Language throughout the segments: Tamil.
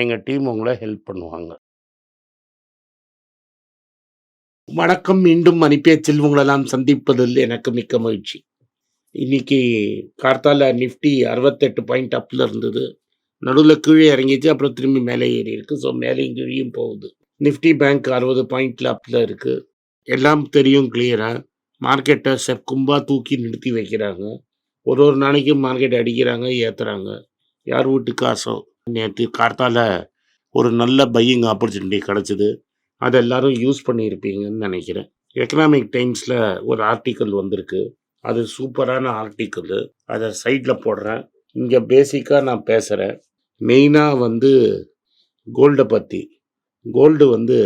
எங்கள் டீம் உங்களை ஹெல்ப் பண்ணுவாங்க. வணக்கம். மீண்டும் மணிப்பேச்சில் உங்களெல்லாம் சந்திப்பதில் எனக்கு மிக்க மகிழ்ச்சி. இன்னைக்கு கார்த்தால நிஃப்டி 68 பாயிண்ட் அப்பில் இருந்தது. நடுவில் கீழே இறங்கிச்சு. அப்புறம் திரும்பி மேலே ஏறி இருக்குது ஸோ மேலேயும் கீழேயும் போகுது. நிஃப்டி பேங்க் 60 பாயிண்ட்ல அப்பில் இருக்கு. எல்லாம் தெரியும் கிளியரா. மார்க்கெட்ட செக்கும்பா தூக்கி நிறுத்தி வைக்கிறாங்க. ஒரு ஒரு நாளைக்கும் மார்க்கெட் அடிக்கிறாங்க, ஏற்றுறாங்க யார் வீட்டு காசோ. நேற்று கார்த்தால ஒரு நல்ல பையிங் ஆப்பர்ச்சுனிட்டி கிடச்சிது அதை எல்லாரும் யூஸ் பண்ணியிருப்பீங்கன்னு நினைக்கிறேன் எக்கனாமிக் டைம்ஸில் ஒரு ஆர்டிக்கல் வந்திருக்கு. அது சூப்பரான ஆர்டிக்கல் அதை சைடில் போடுறேன். இங்கே பேசிக்காக நான் பேசுகிறேன் மெயினாக வந்து கோல்டை பற்றி கோல்டு வந்து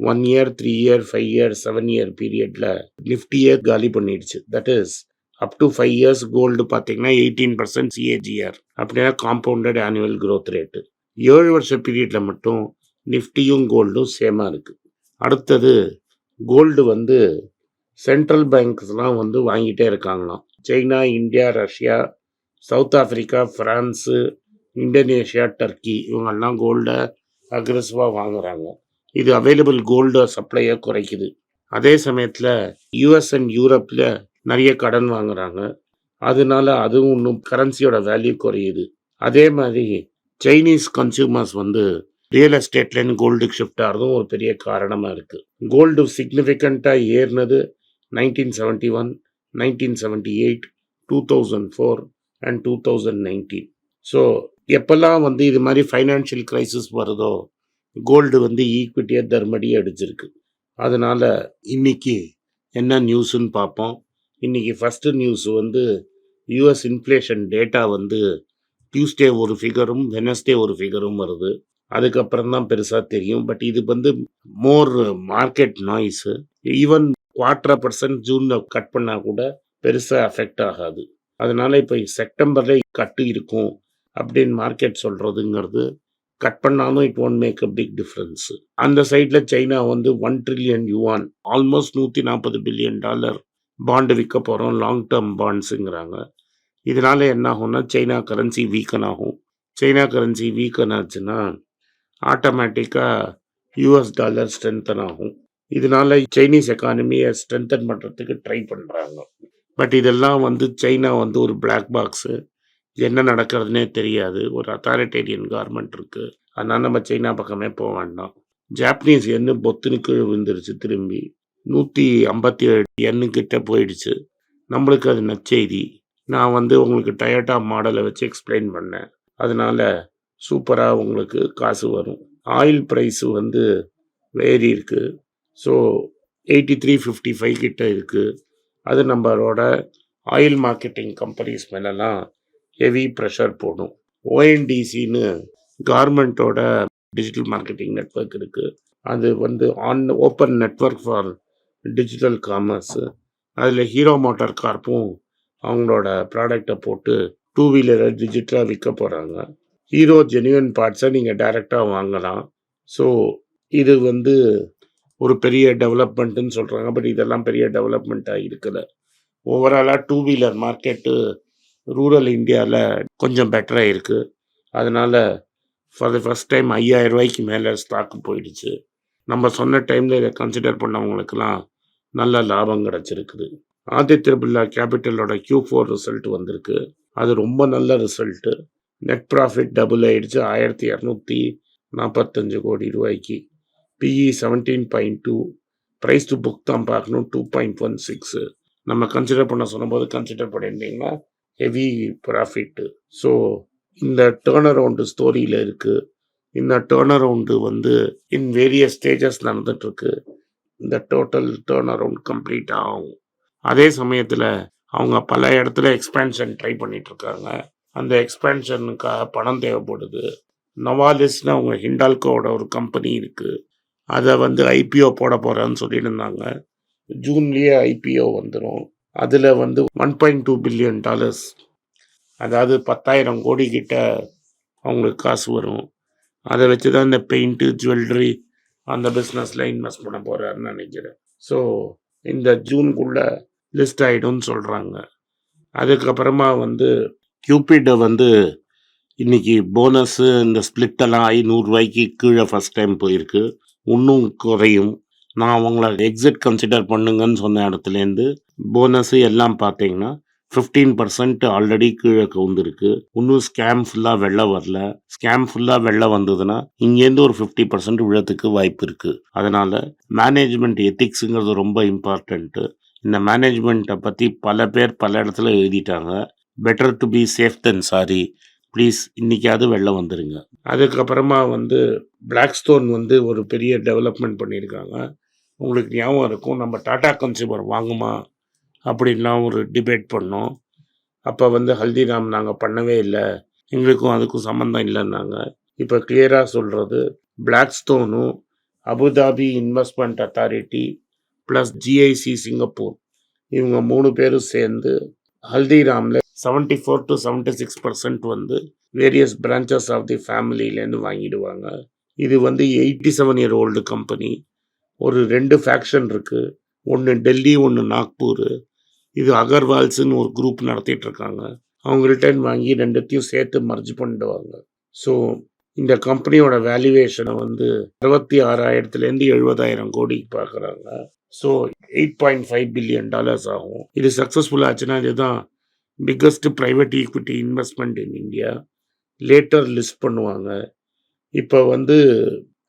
one year, three year, five year, seven year பீரியடில் நிஃப்டியே காலி பண்ணிடுச்சு. That is up to five years gold பார்த்தீங்கன்னா 18% சிஏஜிஆர். அப்படின்னா காம்பவுண்டட் ஆனுவல் க்ரோத் ரேட்டு ஏழு வருஷ பீரியடில் மட்டும் நிஃப்டியும் கோல்டும் சேமா இருக்குது அடுத்தது கோல்டு வந்து சென்ட்ரல் பேங்க்ஸ்லாம் வந்து வாங்கிட்டே இருக்காங்களாம். China, India, Russia, South Africa France Indonesia, Turkey இவங்கெல்லாம் கோல்டை அக்ரெசிவாக வாங்குறாங்க. இது அவைலபிள் கோல்டு சப்ளையை குறைக்குது. அதே சமயத்தில் யூஎஸ் அண்ட் யூரோப்பில் நிறைய கடன் வாங்குறாங்க. அதனால அதுவும் இன்னும் கரன்சியோட வேல்யூ குறையுது. அதே மாதிரி சைனீஸ் கன்சியூமர்ஸ் வந்து ரியல் எஸ்டேட்லேருந்து கோல்டுக்கு ஷிஃப்ட் ஆகிறதும் ஒரு பெரிய காரணமாக இருக்குது கோல்டு சிக்னிஃபிகன்ட்டாக ஏறினது nineteen seventy one nineteen seventy eight two thousand four and 2019. So எப்போல்லாம் வந்து இது மாதிரி ஃபைனான்ஷியல் கிரைசிஸ் வருதோ, கோல்டு வந்து ஈக்விட்டியாக தர்மடி அடிச்சிருக்கு. அதனால் இன்னைக்கு என்ன நியூஸுன்னு பார்ப்போம். இன்னைக்கு ஃபஸ்ட்டு நியூஸ் வந்து யூஎஸ் இன்ஃப்ளேஷன் டேட்டா வந்து டியூஸ்டே ஒரு ஃபிகரும், வெட்னஸ்டே ஒரு ஃபிகரும் வருது. அதுக்கப்புறம் தான் பெருசாக தெரியும். பட் இது வந்து more market noise. Even quarter percent ஜூனில் cut பண்ணால் கூட பெருசாக அஃபெக்ட் ஆகாது. அதனால் இப்போ செப்டம்பரில் கட் இருக்கும் அப்படின்னு மார்க்கெட் சொல்கிறதுங்கிறது கட் பண்ணாலும் it won't make a big difference அந்த சைடில் சைனா வந்து one trillion yuan almost 140 billion dollar bond விற்க போகிறோம் லாங் டேர்ம் பாண்ட்ஸுங்கிறாங்க இதனால என்ன ஆகும்னா சைனா கரன்சி வீக்கன் ஆகும். சைனா கரன்சி வீக்கன் ஆச்சுன்னா ஆட்டோமேட்டிக்காக யூஎஸ் டாலர் ஸ்ட்ரென்தன் ஆகும். இதனால சைனீஸ் எக்கானமியை ஸ்ட்ரென்தன் பண்ணுறதுக்கு ட்ரை பண்ணுறாங்க பட் இதெல்லாம் வந்து சைனா வந்து ஒரு பிளாக் பாக்ஸு. என்ன நடக்கிறதுனே தெரியாது. ஒரு அத்தாரிட்டேரியன் கவர்மெண்ட் இருக்குது அதனால் நம்ம சைனா பக்கமே போக வேண்டாம். ஜாப்பனீஸ் என்ன பொத்துனுக்கு விழுந்துருச்சு திரும்பி. நூற்றி ஐம்பத்தி எண்ணு கிட்ட போயிடுச்சு. நம்மளுக்கு அது நச்செய்தி நான் வந்து உங்களுக்கு டயட்டா மாடலை வச்சு எக்ஸ்பிளைன் பண்ணேன். அதனால் சூப்பராக உங்களுக்கு காசு வரும். ஆயில் பிரைஸ் வந்து வேரி இருக்குது ஸோ 83.55 கிட்ட இருக்குது அது நம்மளோட ஆயில் மார்க்கெட்டிங் கம்பெனிஸ் மேலெலாம் ஹெவி ப்ரெஷர் போடும். ஓஎன்டிசின்னு கார்மெண்ட்டோட டிஜிட்டல் மார்க்கெட்டிங் நெட்வொர்க் இருக்குது அது வந்து an open network for digital commerce அதில் ஹீரோ மோட்டார் கார்ப்பும் அவங்களோட ப்ராடக்டை போட்டு டூ வீலரை டிஜிட்டலாக விற்க போகிறாங்க ஹீரோ ஜென்யூன் பார்ட்ஸை நீங்கள் டைரெக்டாக வாங்கலாம். ஸோ இது வந்து ஒரு பெரிய டெவலப்மெண்ட்டுன்னு சொல்கிறாங்க பட் இதெல்லாம் பெரிய டெவலப்மெண்ட்டாக இருக்கலை ஓவராலாக டூ வீலர் மார்க்கெட்டு ரூரல் இந்தியாவில் கொஞ்சம் பெட்டராக இருக்குது அதனால் ஃபார் த ஃபர்ஸ்ட் டைம் ஐயாயிரம் ரூபாய்க்கு மேலே ஸ்டாக் போயிடுச்சு. நம்ம சொன்ன டைமில் இதை கன்சிடர் பண்ணவங்களுக்கெல்லாம் நல்ல லாபம் கிடைச்சிருக்குது. ஆதித்ய பிர்லா கேபிட்டலோட Q4 ரிசல்ட் வந்திருக்கு. அது ரொம்ப நல்ல ரிசல்ட்டு நெட் ப்ராஃபிட் டபுள் ஆயிடுச்சு. ரூ. 1245 கோடி ரூபாய்க்கு. PE seventeen point two price to book தான் பார்க்கணும் 2.16 நம்ம கன்சிடர் பண்ண சொன்னபோது கன்சிடர் பண்ணியிருந்தீங்கன்னா ஹெவி ப்ராஃபிட்டு ஸோ இந்த டேர்ன் அரவுண்டு ஸ்டோரியில் இருக்குது இந்த டேர்ன் அரவுண்டு வந்து இன் வேரியஸ் ஸ்டேஜஸ் நடந்துகிட்ருக்கு இந்த டோட்டல் டேர்ன் அரவுண்ட் கம்ப்ளீட் ஆகும். அதே சமயத்தில் அவங்க பல இடத்துல எக்ஸ்பேன்ஷன் ட்ரை பண்ணிட்டு இருக்காங்க. அந்த எக்ஸ்பேன்ஷனுக்காக பணம் தேவைப்படுது. நவாலிஸ்னு அவங்க ஹிண்டால்கோவோட ஒரு கம்பெனி இருக்குது அதை வந்து ஐபிஓ போட போகிறேன்னு சொல்லியிருந்தாங்க ஜூன்லேயே ஐபிஓ வந்துடும் அதில் வந்து one point two billion dollars அதாவது பத்தாயிரம் கோடி கிட்ட அவங்களுக்கு காசு வரும் அதை வச்சு தான் இந்த பெயிண்ட்டு ஜுவல்லரி அந்த பிஸ்னஸில் இன்வெஸ்ட் பண்ண போகிறாருன்னு நினைக்கிறேன். ஸோ இந்த ஜூனுக்குள்ளே லிஸ்ட் ஆகிடும்னு சொல்கிறாங்க அதுக்கப்புறமா வந்து கியூபிட்டை வந்து இன்னைக்கு போனஸு இந்த ஸ்பிளிட்டெல்லாம் ஐநூறுரூவாய்க்கு கீழே ஃபஸ்ட் டைம் போயிருக்கு. இன்னும் குறையும். நான் அவங்கள எக்ஸிட் கன்சிடர் பண்ணுங்கன்னு சொன்ன இடத்துலேருந்து போனஸு எல்லாம் பார்த்தீங்கன்னா ஃபிஃப்டீன் பர்சன்ட் ஆல்ரெடி கீழே கவுந்துருக்கு. இன்னும் ஸ்கேம் ஃபுல்லாக வெளில வரல. ஸ்கேம் ஃபுல்லாக வெளில வந்ததுன்னா இங்கேருந்து ஒரு ஃபிஃப்டி பர்சன்ட் விழத்துக்கு வாய்ப்பு இருக்குது அதனால் மேனேஜ்மெண்ட் எத்திக்ஸுங்கிறது ரொம்ப இம்பார்ட்டண்ட்டு இந்த மேனேஜ்மெண்ட்டை பற்றி பல பேர் பல இடத்துல எழுதிட்டாங்க. Better to be safe then sorry please இன்றைக்காவது வெளில வந்துடுங்க அதுக்கப்புறமா வந்து பிளாக் ஸ்டோன் வந்து ஒரு பெரிய டெவலப்மெண்ட் பண்ணியிருக்காங்க. உங்களுக்கு ஞாபகம் இருக்கும் நம்ம டாடா கன்சியூமர் வாங்குமா? அப்படின்லாம் ஒரு டிபேட் பண்ணோம். அப்போ வந்து ஹல்திராம் நாங்கள் பண்ணவே இல்லை. எங்களுக்கும் அதுக்கும் சம்மந்தம் இல்லைன்னாங்க. இப்போ கிளியராக சொல்கிறது black ஸ்டோனும் Abu Dhabi investment authority plus GIC Singapore இவங்க மூணு பேரும் சேர்ந்து ஹல்திராமில் seventy four to seventy six percent வந்து வேரியஸ் பிரான்ச்சஸ் ஆஃப் தி ஃபேமிலியிலேருந்து வாங்கிடுவாங்க. இது வந்து eighty seven year old company ஒரு ரெண்டு ஃபேக்ஷன் இருக்குது ஒன்று டெல்லி ஒன்று நாக்பூர். இது அகர்வால்ஸ்ன்னு ஒரு குரூப் நடத்திட்டு இருக்காங்க அவங்க ரிட்டர்ன் வாங்கி ரெண்டுத்தையும் சேர்த்து மர்ஜ் பண்ணிடுவாங்க. ஸோ இந்த கம்பெனியோட வேல்யூவேஷனை வந்து அறுபத்தி ஆறாயிரத்துலேருந்து எழுபதாயிரம் கோடிக்கு பார்க்குறாங்க. So eight point five billion dollars ஆகும். இது சக்ஸஸ்ஃபுல் ஆச்சுன்னா இதுதான் biggest private equity investment in India later list பண்ணுவாங்க. இப்போ வந்து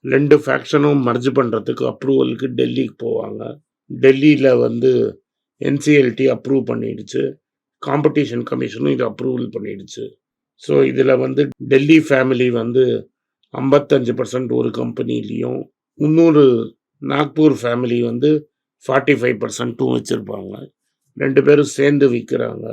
ரெண்டு ஃபேக்ஷனும் மர்ஜ் பண்ணுறதுக்கு அப்ரூவலுக்கு டெல்லிக்கு போவாங்க. டெல்லியில் வந்து என்சிஎல்டி அப்ரூவ் பண்ணிடுச்சு. காம்படிஷன் கமிஷனும் இது அப்ரூவல் பண்ணிடுச்சு. ஸோ இதில் வந்து டெல்லி ஃபேமிலி வந்து ஐம்பத்தஞ்சு பர்சன்ட் ஒரு கம்பெனிலையும் இன்னொரு நாக்பூர் ஃபேமிலி வந்து ஃபார்ட்டி ஃபைவ் பர்சன்ட்டும் வச்சுருப்பாங்க. ரெண்டு பேரும் சேர்ந்து விற்கிறாங்க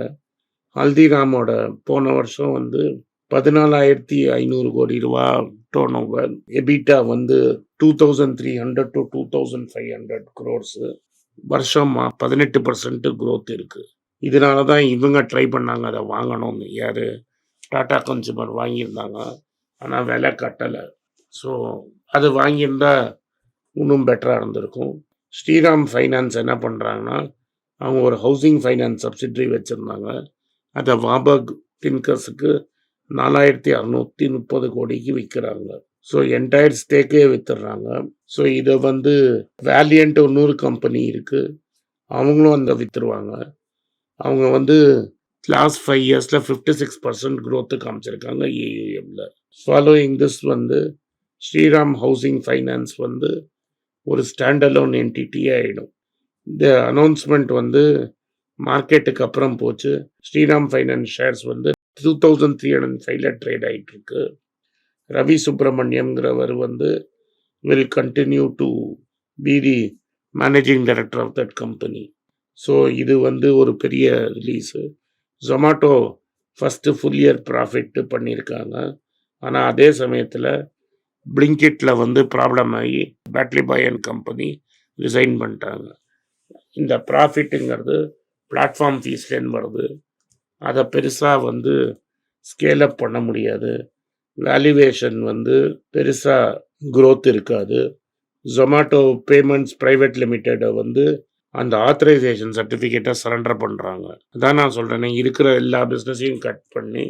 ஹல்திராமோட போன வருஷம் வந்து பதினாலாயிரத்தி ஐநூறு கோடி ரூபா டோன் ஓவர் எபிட்டா வந்து two thousand three hundred to two thousand five hundred crores வருஷம் பதினெட்டு பர்சன்ட் க்ரோத் இருக்குது இதனால தான் இவங்க ட்ரை பண்ணாங்க அதை வாங்கணும்னு. யார்? டாடா கன்சூமர் வாங்கியிருந்தாங்க. ஆனால் விலை கட்டலை. ஸோ அது வாங்கியிருந்தால் இன்னும் பெட்டராக இருந்திருக்கும். ஸ்ரீராம் ஃபைனான்ஸ் என்ன பண்ணுறாங்கன்னா அவங்க ஒரு ஹவுசிங் ஃபைனான்ஸ் சப்சிடரி வச்சுருந்தாங்க. அதை வாபக் தின்கஸுக்கு நாலாயிரத்தி அறநூற்றி முப்பது கோடிக்கு விற்கிறாங்க. ஸோ என்டையர் ஸ்டேக்கே வித்துடுறாங்க. ஸோ இதை வந்து வேலியன்ட் இன்னொரு கம்பெனி இருக்குது அவங்களும் அந்த விற்றுருவாங்க அவங்க வந்து லாஸ்ட் ஃபைவ் இயர்ஸில் ஃபிஃப்டி சிக்ஸ் பர்சன்ட் க்ரோத்து காமிச்சிருக்காங்க ஏயுஎம்ல ஃபாலோயிங் திஸ் வந்து ஸ்ரீராம் ஹவுசிங் ஃபைனான்ஸ் வந்து ஒரு ஸ்டாண்டலோன் என்டிட்டி ஆகிடும் இந்த அனௌன்ஸ்மெண்ட் வந்து மார்க்கெட்டுக்கு அப்புறம் போச்சு. ஸ்ரீராம் ஃபைனான்ஸ் ஷேர்ஸ் வந்து டூ தௌசண்ட் த்ரீ ஹண்ட்ரட் ஃபைவ்ல ட்ரேட் ஆகிட்டு இருக்கு. ரவி சுப்பிரமணியம்ங்கிறவர் வந்து will continue to be the managing director of that company so இது வந்து ஒரு பெரிய release Zomato first full year profit பண்ணியிருக்காங்க. ஆனால் அதே சமயத்தில் பிளிங்கிட்டில் வந்து ப்ராப்ளம் ஆகி badly bye and company resign பண்ணிட்டாங்க. இந்த ப்ராஃபிட்டுங்கிறது பிளாட்ஃபார்ம் ஃபீஸ்லேருந்து வருது. அதை பெருசாக வந்து ஸ்கேல் அப் பண்ண முடியாது. வேல்யூவேஷன் வந்து பெருசாக க்ரோத் இருக்காது. ஜொமாட்டோ பேமெண்ட்ஸ் ப்ரைவேட் லிமிட்டெடை வந்து அந்த ஆத்தரைசேஷன் சர்டிஃபிகேட்டை சரண்டர் பண்ணுறாங்க அதான் நான் சொல்கிறேனே இருக்கிற எல்லா பிஸ்னஸையும் கட் பண்ணி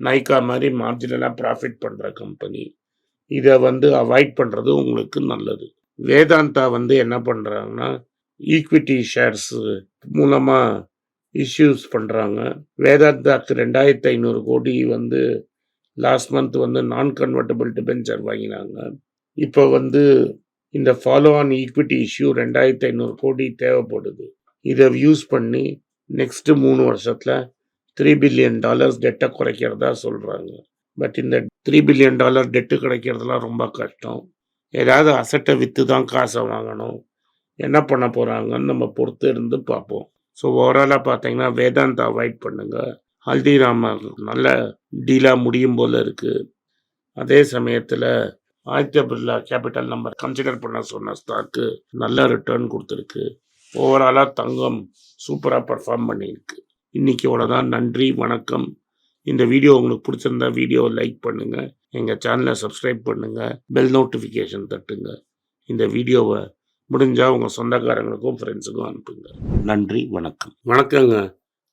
நைக்கா மாதிரி மார்ஜினலாக ப்ராஃபிட் பண்ணுற கம்பெனி இதை வந்து அவாய்ட் பண்ணுறது உங்களுக்கு நல்லது. வேதாந்தா வந்து என்ன பண்ணுறாங்கன்னா ஈக்விட்டி ஷேர்ஸ் மூலமாக இஷ்யூஸ் பண்ணுறாங்க வேதாந்தாக்கு ரெண்டாயிரத்தி ஐநூறு கோடி வந்து லாஸ்ட் மந்த் வந்து நான் கன்வெர்டபிள் டிபென்ச்சர் வாங்கினாங்க. இப்போ வந்து இந்த ஃபாலோ ஆன் ஈக்விட்டி இஷ்யூ ரெண்டாயிரத்தி ஐநூறு கோடி தேவைப்படுது. இதை யூஸ் பண்ணி நெக்ஸ்ட் மூணு வருஷத்தில் த்ரீ பில்லியன் டாலர்ஸ் டெட்டை குறைக்கிறதா சொல்கிறாங்க பட் இந்த த்ரீ பில்லியன் டாலர் டெட்டு கிடைக்கிறதுலாம் ரொம்ப கஷ்டம். ஏதாவது அசட்டை விற்று தான் காசை வாங்கணும். என்ன பண்ண போகிறாங்கன்னு நம்ம பொறுத்து இருந்து பார்ப்போம் ஸோ ஓவராலாக பார்த்தீங்கன்னா வேதாந்தா அவாய்ட் பண்ணுங்கள் ஹல்திராம் நல்ல டீலாக முடியும் போல் இருக்குது அதே சமயத்தில் Aditya Birla capital number consider பண்ண சொன்ன ஸ்டாக்கு நல்ல ரிட்டர்ன் கொடுத்துருக்கு. ஓவராலாக தங்கம் சூப்பராக பர்ஃபார்ம் பண்ணியிருக்கு. இன்னைக்கு தான் நன்றி வணக்கம். இந்த வீடியோ உங்களுக்கு பிடிச்சிருந்தா வீடியோ லைக் பண்ணுங்கள் எங்கள் சேனலை சப்ஸ்கிரைப் பண்ணுங்கள் பெல் நோட்டிஃபிகேஷன் தட்டுங்க. இந்த வீடியோவை முடிஞ்சால் உங்கள் சொந்தக்காரங்களுக்கும் ஃப்ரெண்ட்ஸுக்கும் அனுப்புங்க. நன்றி வணக்கம். வணக்கங்க.